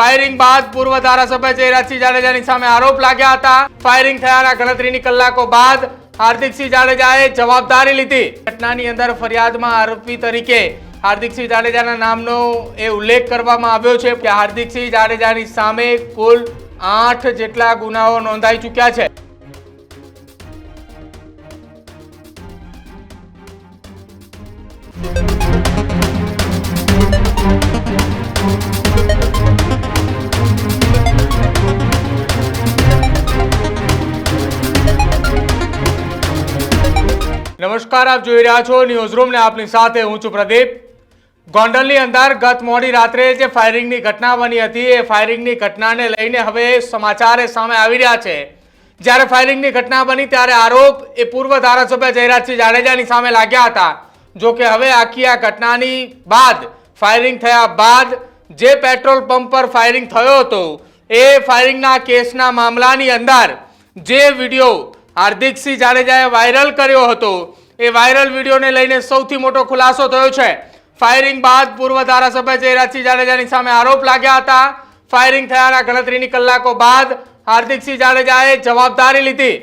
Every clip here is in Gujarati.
ફાયરિંગ બાદ પૂર્વ ધારાસભ્ય જયરાજસિંહ જાડેજાની સામે આરોપ લાગ્યા હતા. ફાયરિંગ થયાના ગણતરીની કલાકો બાદ હાર્દિકસિંહ જાડેજાએ જવાબદારી લીધી. ઘટનાની અંદર ફરિયાદમાં આરોપી તરીકે હાર્દિકસિંહ જાડેજાના નામનો એ ઉલ્લેખ કરવામાં આવ્યો છે કે હાર્દિકસિંહ જાડેજાની સામે કુલ આઠ જેટલા ગુનાઓ નોંધાઈ ચૂક્યા છે. નમસ્કાર, આપ જોઈ રહ્યા છો ન્યૂઝ રૂમ ને આપની સાથે હું છું પ્રદીપ. ગોંડલની અંદર ગત મોડી રાત્રે જે ફાયરિંગની ઘટના બની હતી, એ ફાયરિંગની ઘટનાને લઈને હવે સમાચાર સામે આવી રહ્યા છે. જ્યારે ફાયરિંગની ઘટના બની ત્યારે આરોપ એ પૂર્વ ધારાસભ્ય જયરાજસિંહ જાડેજાની સામે લાગ્યા હતા. જો કે હવે આખી આ ઘટનાની બાદ, ફાયરિંગ થયા બાદ જે પેટ્રોલ પંપ પર ફાયરિંગ થયો હતો, એ ફાયરિંગના કેસના મામલાની અંદર જે વીડિયો હાર્દિકસિંહ જાડેજાએ વાયરલ કર્યો હતો. એ વાયરલ વિડીયોને લઈને સૌથી મોટો ખુલાસો થયો છે. ફાયરિંગ બાદ પૂર્વ ધારાસભ્ય જયરાજસિંહ જાડેજાની સામે આરોપ લાગ્યા હતા. ફાયરિંગ થયાના ગણતરીની કલાકો બાદ હાર્દિકસિંહ જાડેજાએ જવાબદારી લીધી.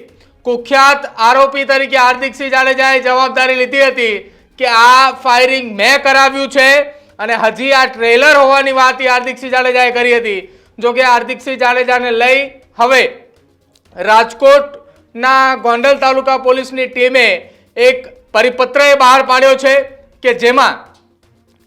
કુખ્યાત આરોપી તરીકે હાર્દિકસિંહ જાડેજાએ જવાબદારી લીધી હતી કે આ ફાયરિંગ મેં કરાવ્યું છે અને હજી આ ટ્રેલર હોવાની વાત હાર્દિકસિંહ જાડેજાએ કરી હતી. જો કે હાર્દિકસિંહ જાડેજાને લઈ હવે રાજકોટના ગોંડલ તાલુકા પોલીસની ટીમે એક પરિપત્ર એ બહાર પાડ્યો છે કે જેમાં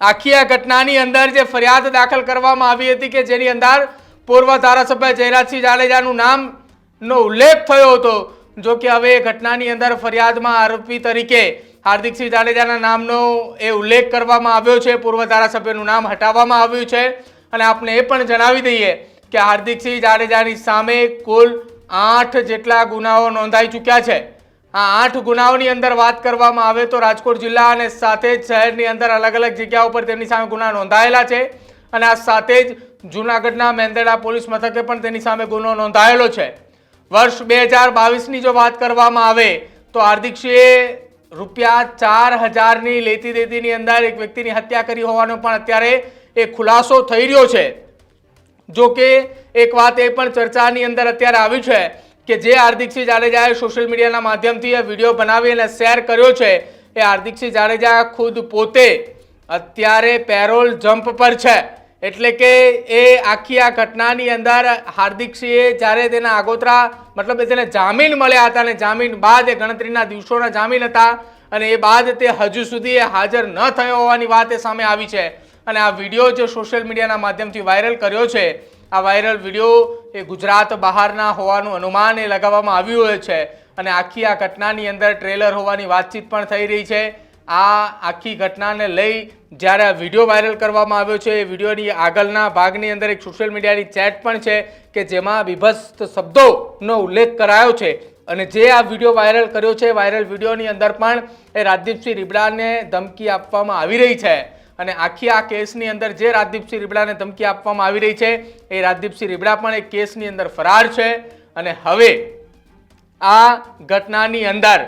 આખી આ ઘટનાની અંદર જે ફરિયાદ દાખલ કરવામાં આવી હતી કે જેની અંદર પૂર્વ ધારાસભ્ય જયરાજસિંહ જાડેજાનું નામનો ઉલ્લેખ થયો હતો, જો કે હવે એ ઘટનાની અંદર ફરિયાદમાં આરોપી તરીકે હાર્દિકસિંહ જાડેજાના નામનો એ ઉલ્લેખ કરવામાં આવ્યો છે. પૂર્વ ધારાસભ્યનું નામ હટાવવામાં આવ્યું છે. અને આપણે એ પણ જણાવી દઈએ કે હાર્દિકસિંહ જાડેજાની સામે કુલ આઠ જેટલા ગુનાઓ નોંધાઈ ચૂક્યા છે. આ આઠ ગુનાઓની અંદર વાત કરવામાં આવે તો રાજકોટ જિલ્લા અને સાથે જ શહેરની અંદર અલગ અલગ જગ્યાઓ પર તેમની સામે ગુના નોંધાયેલા છે અને આ સાથે જ જૂનાગઢના મેંદરડા પોલીસ મથકે પણ તેની સામે ગુનો નોંધાયેલો છે. વર્ષ બે હજાર બાવીસની જો વાત કરવામાં આવે તો હાર્દિકસિંહે રૂપિયા ચાર હજારની લેતી દેતીની અંદર એક વ્યક્તિની હત્યા કરી હોવાનો પણ અત્યારે એ ખુલાસો થઈ રહ્યો છે. જો કે એક વાત એ પણ ચર્ચાની અંદર અત્યારે આવી છે કે જે હાર્દિકસિંહ જાડેજાએ સોશિયલ મીડિયાના માધ્યમથી વીડિયો બનાવી અને શેર કર્યો છે, એ હાર્દિકસિંહ જાડેજા ખુદ પોતે અત્યારે પેરોલ જમ્પ પર છે. એટલે કે એ આખી આ ઘટનાની અંદર હાર્દિકસિંહે જ્યારે તેના આગોતરા, મતલબ તેને જામીન મળ્યા હતા અને જામીન બાદ એ ગણતરીના દિવસોના જામીન હતા અને એ બાદ તે હજુ સુધી હાજર ન થયો હોવાની વાત એ સામે આવી છે. અને આ વીડિયો જે સોશિયલ મીડિયાના માધ્યમથી વાયરલ કર્યો છે, આ વાયરલ વીડિયો એ ગુજરાત બહારના હોવાનું અનુમાન એ લગાવવામાં આવ્યું હોય છે. અને આખી આ ઘટનાની અંદર ટ્રેલર હોવાની વાતચીત પણ થઈ રહી છે. આ આખી ઘટનાને લઈ જ્યારે આ વીડિયો વાયરલ કરવામાં આવ્યો છે, એ વિડીયોની આગળના ભાગની અંદર એક સોશિયલ મીડિયાની ચેટ પણ છે કે જેમાં વિભસ્ત શબ્દોનો ઉલ્લેખ કરાયો છે. અને જે આ વીડિયો વાયરલ કર્યો છે, વાયરલ વિડીયોની અંદર પણ એ રાજદીપસિંહ રીબડાને ધમકી આપવામાં આવી રહી છે. અને આખી આ કેસની અંદર જે રાજદીપસિંહ રીબડાને ધમકી આપવામાં આવી રહી છે, એ રાજદીપસિંહ રીબડા પણ એ કેસની અંદર ફરાર છે. અને હવે આ ઘટનાની અંદર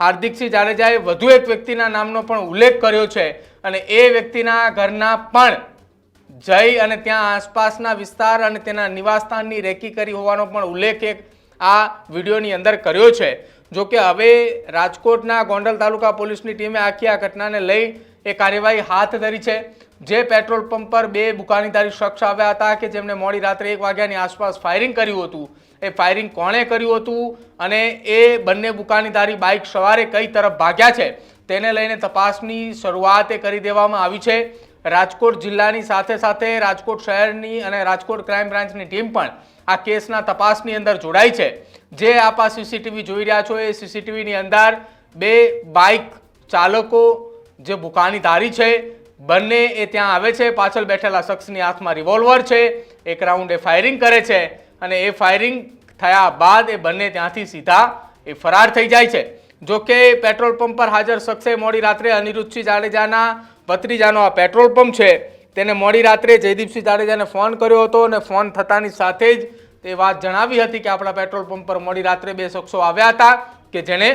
હાર્દિકસિંહ જાડેજાએ વધુ એક વ્યક્તિના નામનો પણ ઉલ્લેખ કર્યો છે અને એ વ્યક્તિના ઘરના પણ જઈ અને ત્યાં આસપાસના વિસ્તાર અને તેના નિવાસસ્થાનની રેકી કરી હોવાનો પણ ઉલ્લેખ એક આ વિડીયોની અંદર કર્યો છે. જો કે હવે રાજકોટના ગોંડલ તાલુકા પોલીસની ટીમે આખી આ ઘટનાને લઈ એ કાર્યવાહી હાથ ધરી છે. જે પેટ્રોલ પંપ પર બે બુકાનીધારી શખ્સ આવ્યા હતા કે જેમણે મોડી રાત્રે એક વાગ્યાની આસપાસ ફાયરિંગ કર્યું હતું. એ ફાયરિંગ કોણે કર્યું હતું અને એ બંને બુકાનીધારી બાઇક સવારે કઈ તરફ ભાગ્યા છે? તેને લઈને તપાસની શરૂઆત કરી દેવામાં આવી છે. રાજકોટ જિલ્લાની સાથે સાથે રાજકોટ શહેરની અને રાજકોટ ક્રાઇમ બ્રાન્ચની ટીમ પણ આ કેસના તપાસની અંદર જોડાઈ છે. જે આપ આ સીસીટીવી જોઈ રહ્યા છો, એ સીસીટીવીની અંદર બે બાઇક ચાલકો જે બુકાનીધારી છે, બંને એ ત્યાં આવે છે, પાછળ બેઠેલા શખ્સની હાથમાં રિવોલ્વર છે, એક રાઉન્ડ એ ફાયરિંગ કરે છે અને એ ફાયરિંગ થયા બાદ એ બંને ત્યાંથી સીધા એ ફરાર થઈ જાય છે. જો કે પેટ્રોલ પંપ પર હાજર શખ્સે મોડી રાત્રે અનિરુદ્ધસિંહ જાડેજાના ભત્રીજાનો આ પેટ્રોલ પંપ છે, તેને મોડી રાત્રે જયદીપસિંહ જાડેજાને ફોન કર્યો હતો અને ફોન થતાની સાથે જ તે વાત જણાવી હતી કે આપણા પેટ્રોલ પંપ પર મોડી રાત્રે બે શખ્સો આવ્યા હતા કે જેણે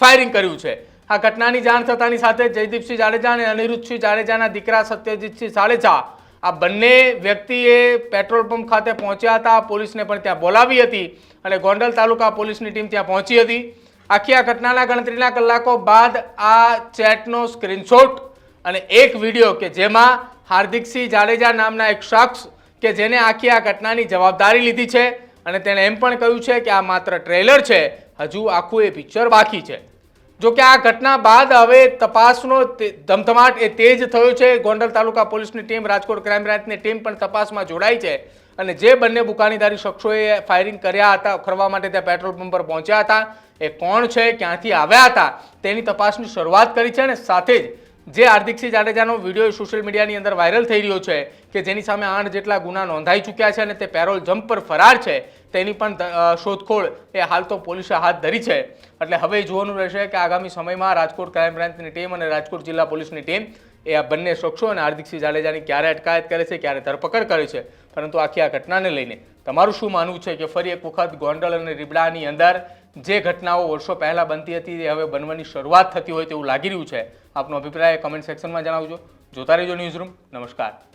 ફાયરિંગ કર્યું છે. આ ઘટનાની જાણ થતાની સાથે જયદીપસિંહ જાડેજા અને અનિરુદ્ધસિંહ જાડેજાના દીકરા સત્યજીતસિંહ જાડેજા આ બંને વ્યક્તિએ પેટ્રોલ પંપ ખાતે પહોંચ્યા હતા. પોલીસને પણ ત્યાં બોલાવી હતી અને ગોંડલ તાલુકા પોલીસની ટીમ ત્યાં પહોંચી હતી. આખી આ ઘટનાના ગણતરીના કલાકો બાદ આ ચેટનો સ્ક્રીનશોટ અને એક વીડિયો કે જેમાં હાર્દિકસિંહ જાડેજા નામના એક શખ્સ કે જેને આખી આ ઘટનાની જવાબદારી લીધી છે અને તેણે એમ પણ કહ્યું છે કે આ માત્ર ટ્રેલર છે, હજુ આખું એ પિક્ચર બાકી છે. જો કે આ ઘટના બાદ હવે તપાસનો ધમધમાટ એ તેજ થયો છે. ગોંડલ તાલુકા પોલીસની ટીમ, રાજકોટ ક્રાઇમ બ્રાન્ચની ટીમ પણ તપાસમાં જોડાઈ છે અને જે બંને બુકાનીધારી શખ્સોએ ફાયરિંગ કર્યા હતા કરવા માટે ત્યાં પેટ્રોલ પંપ પર પહોંચ્યા હતા, એ કોણ છે, ક્યાંથી આવ્યા હતા, તેની તપાસની શરૂઆત કરી છે અને સાથે જ જે હાર્દિકસિંહ જાડેજાનો વીડિયો સોશિયલ મીડિયાની અંદર વાયરલ થઈ રહ્યો છે કે જેની સામે આઠ જેટલા ગુના નોંધાઈ ચૂક્યા છે અને તે પેરોલ જમ્પ પર ફરાર છે, તેની પણ શોધખોળ એ હાલ તો પોલીસે હાથ ધરી છે. એટલે હવે જોવાનું રહેશે કે આગામી સમયમાં રાજકોટ ક્રાઇમ બ્રાન્ચની ટીમ અને રાજકોટ જિલ્લા પોલીસની ટીમ એ આ બંને શખ્સો અને હાર્દિકસિંહ જાડેજાની ક્યારે અટકાયત કરે છે, ક્યારે ધરપકડ કરે છે, પરંતુ આખી આ ઘટનાને લઈને તમારું શું માનવું છે કે ફરી એક વખત ગોંડલ અને રીબડાની અંદર જે ઘટનાઓ વર્ષો પહેલાં બનતી હતી તે હવે બનવાની શરૂઆત થતી હોય તેવું લાગી રહ્યું છે. આપનો અભિપ્રાય કમેન્ટ સેક્શનમાં જણાવજો. જોતા રહેજો ન્યૂઝ રૂમ નમસ્કાર.